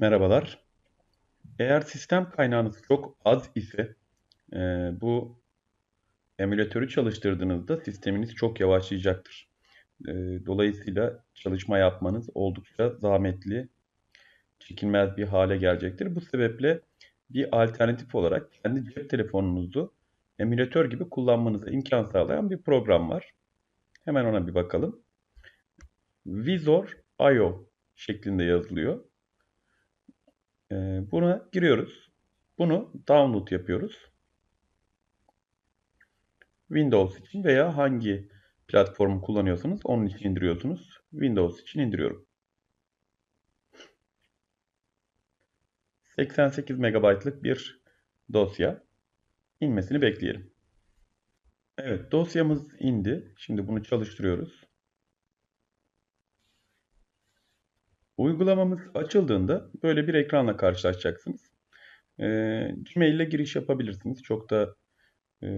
Merhabalar. Eğer sistem kaynağınız çok az ise e, bu emülatörü çalıştırdığınızda sisteminiz çok yavaşlayacaktır. E, dolayısıyla çalışma yapmanız oldukça zahmetli, çekilmez bir hale gelecektir. Bu sebeple bir alternatif olarak kendi cep telefonunuzu emülatör gibi kullanmanıza imkan sağlayan bir program var. Hemen ona bir bakalım. Visor.io şeklinde yazılıyor. Ee, buna giriyoruz. Bunu download yapıyoruz. Windows için veya hangi platformu kullanıyorsanız onun için indiriyorsunuz. Windows için indiriyorum. 88 MB'lık bir dosya. İnmesini bekleyelim. Evet dosyamız indi. Şimdi bunu çalıştırıyoruz. Uygulamamız açıldığında böyle bir ekranla karşılaşacaksınız. E, Gmail ile giriş yapabilirsiniz. Çok da e,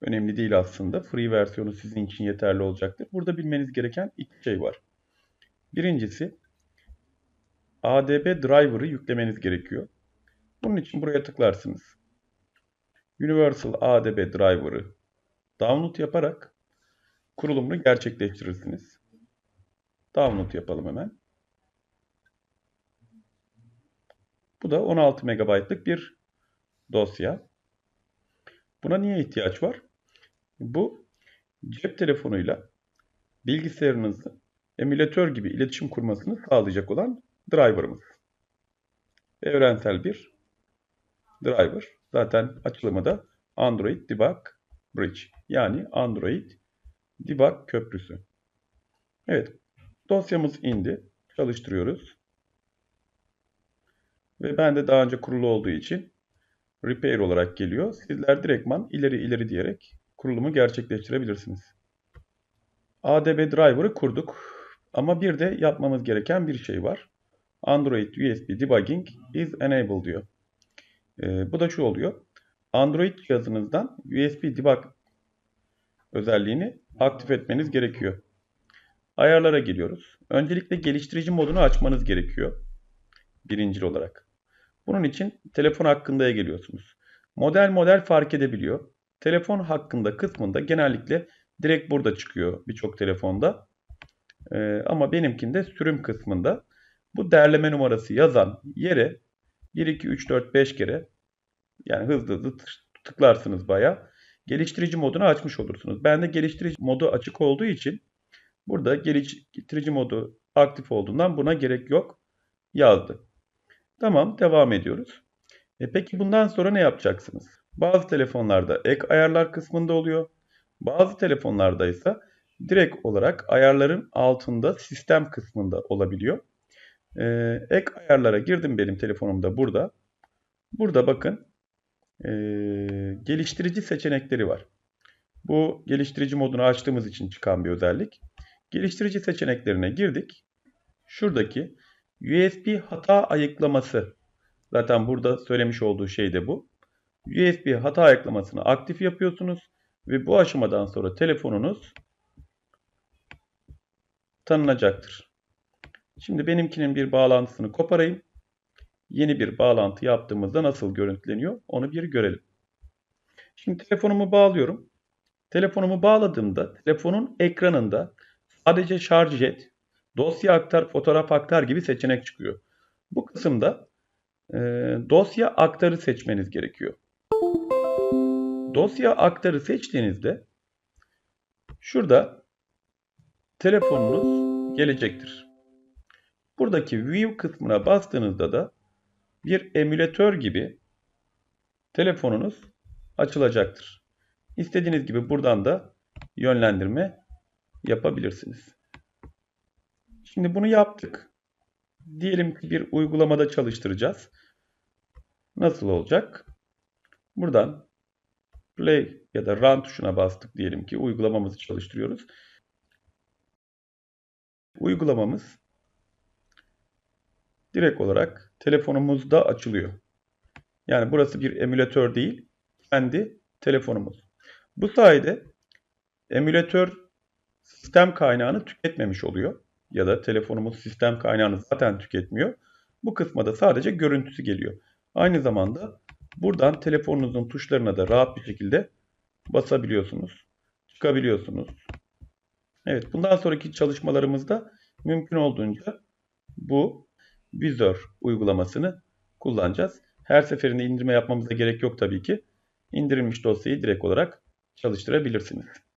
önemli değil aslında. Free versiyonu sizin için yeterli olacaktır. Burada bilmeniz gereken iki şey var. Birincisi ADB driver'ı yüklemeniz gerekiyor. Bunun için buraya tıklarsınız. Universal ADB driver'ı download yaparak kurulumunu gerçekleştirirsiniz. Download yapalım hemen. Bu da 16 MB'lık bir dosya. Buna niye ihtiyaç var? Bu cep telefonuyla bilgisayarınızı emülatör gibi iletişim kurmasını sağlayacak olan driver'ımız. Evrensel bir driver. Zaten açılımı da Android Debug Bridge. Yani Android Debug Köprüsü. Evet. Dosyamız indi. Çalıştırıyoruz. Ve ben de daha önce kurulu olduğu için repair olarak geliyor. Sizler direktman ileri ileri diyerek kurulumu gerçekleştirebilirsiniz. ADB driver'ı kurduk. Ama bir de yapmamız gereken bir şey var. Android USB debugging is enabled diyor. Ee, bu da şu oluyor. Android cihazınızdan USB debug özelliğini aktif etmeniz gerekiyor. Ayarlara geliyoruz. Öncelikle geliştirici modunu açmanız gerekiyor. Birincil olarak. Bunun için telefon hakkındaya geliyorsunuz. Model model fark edebiliyor. Telefon hakkında kısmında genellikle direkt burada çıkıyor birçok telefonda. Ee, ama benimkinde sürüm kısmında bu derleme numarası yazan yere 1, 2, 3, 4, 5 kere yani hızlı hızlı tıklarsınız baya. Geliştirici modunu açmış olursunuz. Bende geliştirici modu açık olduğu için burada geliştirici modu aktif olduğundan buna gerek yok yazdı. Tamam devam ediyoruz. E peki bundan sonra ne yapacaksınız? Bazı telefonlarda ek ayarlar kısmında oluyor. Bazı telefonlarda ise direkt olarak ayarların altında sistem kısmında olabiliyor. Ee, ek ayarlara girdim benim telefonumda burada. Burada bakın e, geliştirici seçenekleri var. Bu geliştirici modunu açtığımız için çıkan bir özellik. Geliştirici seçeneklerine girdik. Şuradaki USB hata ayıklaması. Zaten burada söylemiş olduğu şey de bu. USB hata ayıklamasını aktif yapıyorsunuz ve bu aşamadan sonra telefonunuz tanınacaktır. Şimdi benimkinin bir bağlantısını koparayım. Yeni bir bağlantı yaptığımızda nasıl görüntüleniyor onu bir görelim. Şimdi telefonumu bağlıyorum. Telefonumu bağladığımda telefonun ekranında sadece şarj et, dosya aktar, fotoğraf aktar gibi seçenek çıkıyor. Bu kısımda e, dosya aktarı seçmeniz gerekiyor. Dosya aktarı seçtiğinizde şurada telefonunuz gelecektir. Buradaki View kısmına bastığınızda da bir emülatör gibi telefonunuz açılacaktır. İstediğiniz gibi buradan da yönlendirme yapabilirsiniz. Şimdi bunu yaptık. Diyelim ki bir uygulamada çalıştıracağız. Nasıl olacak? Buradan play ya da run tuşuna bastık diyelim ki uygulamamızı çalıştırıyoruz. Uygulamamız direkt olarak telefonumuzda açılıyor. Yani burası bir emülatör değil, kendi telefonumuz. Bu sayede emülatör sistem kaynağını tüketmemiş oluyor. ya da telefonumuz sistem kaynağını zaten tüketmiyor. Bu kısma da sadece görüntüsü geliyor. Aynı zamanda buradan telefonunuzun tuşlarına da rahat bir şekilde basabiliyorsunuz. Çıkabiliyorsunuz. Evet bundan sonraki çalışmalarımızda mümkün olduğunca bu vizör uygulamasını kullanacağız. Her seferinde indirme yapmamıza gerek yok tabii ki. İndirilmiş dosyayı direkt olarak çalıştırabilirsiniz.